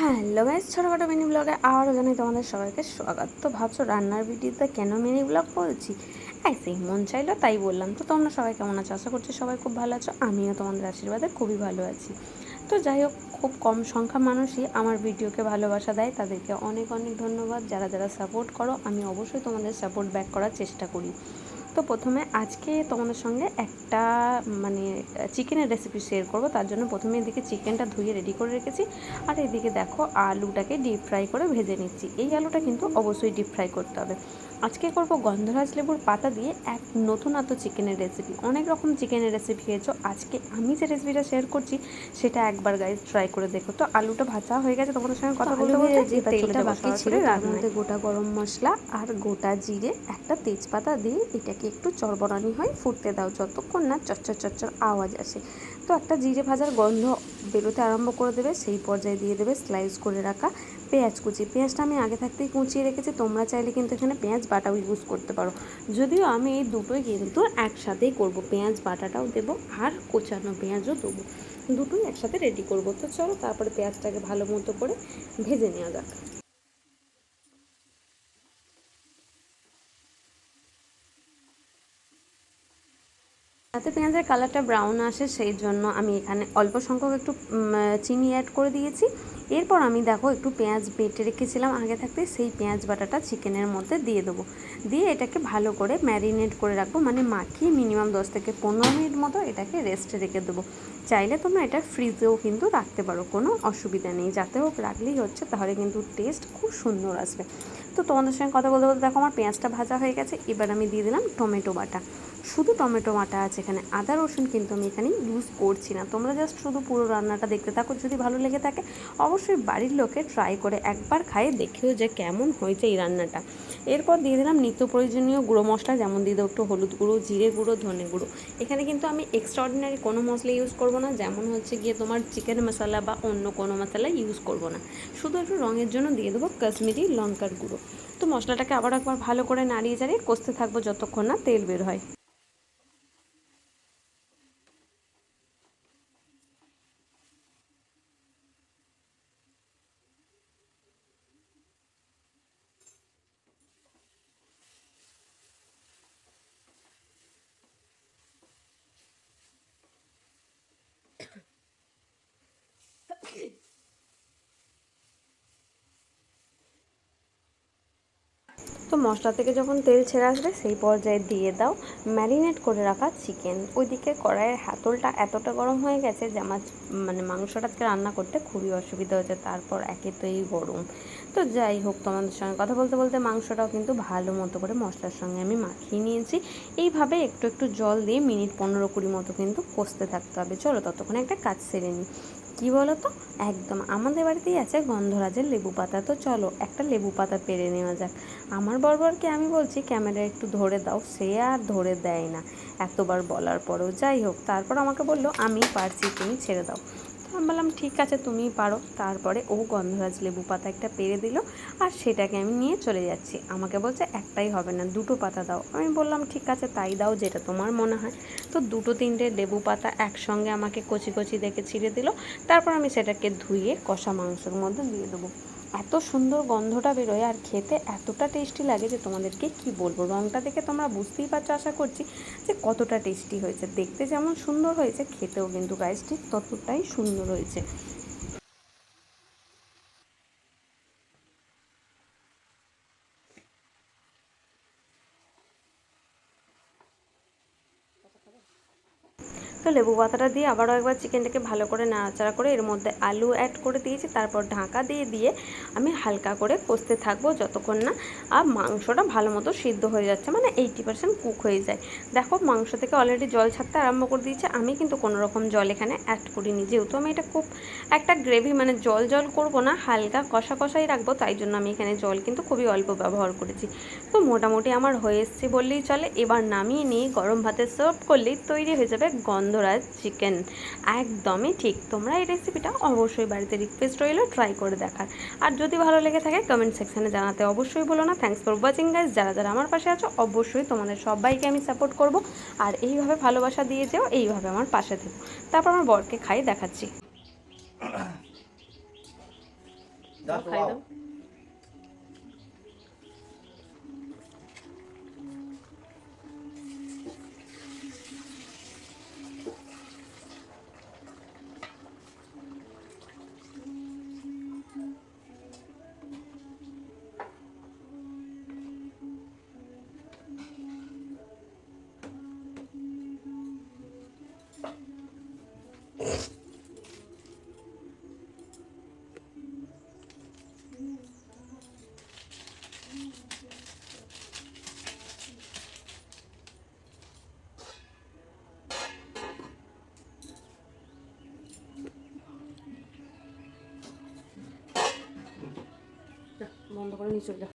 Hello guys, ছোটোখাটো mini ব্লগে আবারও জানাই তোমাদের সবাইকে স্বাগত। তো ভাবছ রান্নার ভিডিওতে কেন মিনি ব্লগ বলছি? সেই মন চাইলো তাই বললাম। তো তোমরা সবাই কেমন আছো? আশা করছি সবাই খুব ভালো আছো, আমিও তোমাদের আশীর্বাদে খুবই ভালো আছি। তো যাই হোক, খুব কম সংখ্যা মানুষই আমার ভিডিওকে ভালোবাসা দেয়, তাদেরকে অনেক অনেক ধন্যবাদ। যারা যারা সাপোর্ট করো, আমি অবশ্যই তোমাদের সাপোর্ট ব্যাক করার চেষ্টা করি। তো প্রথমে আজকে তোমাদের সঙ্গে একটা মানে চিকেনের রেসিপি শেয়ার করব। তার জন্য প্রথমে এদিকে চিকেনটা ধুয়ে রেডি করে রেখেছি। আর এদিকে দেখো আলুটাকে ডিপ ফ্রাই করে ভেজে নিচ্ছি। এই আলুটা কিন্তু অবশ্যই ডিপ ফ্রাই করতে হবে। আজকে করব গন্ধরাজ লেবুর পাতা দিয়ে এক নতুনত্ব চিকেনের রেসিপি অনেক রকম চিকেনের রেসিপি খেয়েছো। আজকে আমি যে রেসিপিটা শেয়ার করছি সেটা একবার গাইজ ট্রাই করে দেখো। তো আলুটা ভাজা হয়ে গেছে তোমাদের সঙ্গে কথা বলতে বলতে? যে তেলটা বাকি ছিল তার মধ্যে গোটা গরম মশলা আর গোটা জিরে একটা তেজপাতা দিয়ে এটাকে একটু চরবরানি হয়, ফুটতে দাও যতক্ষণ না চচ্চর চচ্চর আওয়াজ আসে। তো একটা জিরে ভাজার গন্ধ বেরোতে আরম্ভ করে দেবে, সেই পর্যায়ে দিয়ে দেবে স্লাইস করে রাখা পেঁয়াজ কুচি। পেঁয়াজটা আমি আগে থাকতেই কুচিয়ে রেখেছি, তোমরা চাইলে কিন্তু এখানে পেঁয়াজ বাটাও ইউজ করতে পারো। যদিও আমি এই দুটোই কিন্তু একসাথেই করব, পেঁয়াজ বাটাটাও দেবো আর কোচানো পেঁয়াজও দেবো। দুটোই একসাথে রেডি করব। তো চলো তারপরে পেঁয়াজটাকে ভালো মতো করে ভেজে নেওয়া যাক। যাতে পেঁয়াজের কালারটা ব্রাউন আসে সেই জন্য আমি এখানে অল্প সংখ্যক একটু চিনি অ্যাড করে দিয়েছি। এরপর আমি দেখো একটু পেঁয়াজ বেটে রেখেছিলাম, আগে থাকতে সেই পেঁয়াজ বাটাটা চিকেনের মধ্যে দিয়ে দেবো। দিয়ে এটাকে ভালো করে ম্যারিনেট করে রাখব মানে মাখিয়ে মিনিমাম দশ থেকে পনেরো মিনিট মতো এটাকে রেস্টে রেখে দেবো। চাইলে তোমরা এটা ফ্রিজেও কিন্তু রাখতে পারো, কোনো অসুবিধা নেই। যাতে হোক রাখলেই হচ্ছে, তাহলে কিন্তু টেস্ট খুব সুন্দর আসবে। তো তোমাদের সঙ্গে কথা বলতে বলতে দেখো আমার পেঁয়াজটা ভাজা হয়ে গেছে, এবার আমি দিয়ে দিলাম টমেটো বাটা। শুধু টমেটো বাটা আছে এখানে, আদা, রসুন কিন্তু আমি এখানে ইউজ করছি না। তোমরা জাস্ট শুধু পুরো রান্নাটা দেখতে থাকো, যদি ভালো লেগে থাকে অবশ্যই বাড়ির লোকে ট্রাই করে একবার খায়ে দেখেও যে কেমন হয়েছে এই রান্নাটা। এরপর দিয়ে দিলাম নিত্য প্রয়োজনীয় গুঁড়ো মশলা, যেমন দিয়ে দেবো একটু হলুদ গুঁড়ো, জিরে গুঁড়ো, ধনে গুঁড়ো। এখানে কিন্তু আমি এক্সট্রাঅর্ডিনারি কোনো মশলা ইউজ করব না, যেমন হচ্ছে গিয়ে তোমার চিকেন মশলা বা অন্য কোনো মশলা ইউজ করব না। শুধু একটু রঙের জন্য দিয়ে দেবো কাশ্মীরি লঙ্কার গুঁড়ো। তো মশলাটাকে আবার একবার ভালো করে নাড়িয়ে চাড়িয়ে কষতে থাকব যতক্ষণ না তেল বের হয়। তো মশলা থেকে যখন তেল ছেড়ে আসবে, সেই পর্যায়ে দিয়ে দাও ম্যারিনেট করে রাখা চিকেন ওইদিকে কড়াইয়ের হাতলটা এতটা গরম হয়ে গেছে যে আমার মানে মাংসটাকে রান্না করতে খুবই অসুবিধা হয়েছে, তারপর একে তো এই গরম। তো যাই হোক, তোমাদের সঙ্গে কথা বলতে বলতে মাংসটাও কিন্তু ভালো মতো করে মশলার সঙ্গে আমি মাখিয়ে নিয়েছি। এইভাবে একটু একটু জল দিয়ে মিনিট পনেরো কুড়ি মতো কিন্তু কষতে থাকতে হবে। চলো ততক্ষণে একটা কাজ সেরে নিই। কী বলো তো একদম। আমাদের বাড়িতেই আছে গন্ধরাজের লেবু পাতা। তো চলো, একটা লেবু পাতা পেরে নেওয়া যাক। আমার বরবরকে আমি বলছি, ক্যামেরা একটু ধরে দাও। সে আর ধরে দেয় না। এতবার বলার পরেও। যাই হোক, তারপর আমাকে বলল, আমি পারছি, তুমি ছেড়ে দাও। আমি বললাম ঠিক আছে, তুমিই পারো। তারপরে ও গন্ধরাজ লেবু পাতা একটা পেরে দিল আর সেটাকে আমি নিয়ে চলে যাচ্ছি। আমাকে বলছে, একটাই হবে না, দুটো পাতা দাও। আমি বললাম, ঠিক আছে, তাই দাও, যেটা তোমার মনে হয়। তো দুটো তিনটে লেবু পাতা একসঙ্গে আমাকে কচি কচি দেখে ছিঁড়ে দিল। তারপর আমি সেটাকে ধুয়ে কষা মাংসের মধ্যে দিয়ে দেবো। এত সুন্দর গন্ধটা বেরোয় আর খেতে এতটা টেস্টি লাগে যে তোমাদেরকে কি বলব? রঙটা দেখে তোমরা বুঝতেই পারছ আশা করছি যে কতটা টেস্টি হয়েছে। দেখতে যেমন সুন্দর হয়েছে, খেতেও কিন্তু গাইস ঠিক ততটাই সুন্দর হয়েছে। তো লেবু পাতাটা দিয়ে আবারও একবার চিকেনটাকে ভালো করে নাড়াচাড়া করে এর মধ্যে আলু অ্যাড করে দিয়েছি, তারপর ঢাকা দিয়ে দিয়ে আমি হালকা করে কষতে থাকব যতক্ষণ না আর মাংসটা ভালো মতো সিদ্ধ হয়ে যাচ্ছে মানে এইটি পার্সেন্ট কুক হয়ে যায়। দেখো মাংস থেকে অলরেডি জল ছাড়তে আরম্ভ করে দিয়েছে, আমি কিন্তু কোনো রকম জল এখানে অ্যাড করিনি, যেহেতু আমি এটা খুব একটা গ্রেভি মানে জল জল করব না, হালকা কষা কষাই রাখব, তাই জন্য আমি এখানে জল কিন্তু খুবই অল্প ব্যবহার করেছি। তো মোটামুটি আমার হয়ে এসছে বললেই চলে, এবার নামিয়ে নিয়ে গরম ভাতে সার্ভ করলেই তৈরি হয়ে যাবে গন্ধ গন্ধরাজ চিকেন একদমই ঠিক। তোমরা এই রেসিপিটা অবশ্যই বাড়িতে রিকোয়েস্ট রইল ট্রাই করে দেখার। আর যদি ভালো লেগে থাকে কমেন্ট সেকশানে জানাতে অবশ্যই বলো না। থ্যাংকস ফর ওয়াচিং গাইজ যারা যারা আমার পাশে আছো অবশ্যই তোমাদের সবাইকে আমি সাপোর্ট করব। আর এইভাবে ভালোবাসা দিয়ে যেও এইভাবে আমার পাশে থেকো। তারপর আমার বরকে খাই দেখাচ্ছি। খাই দাও। যা, বন্ধ করে নিচে যা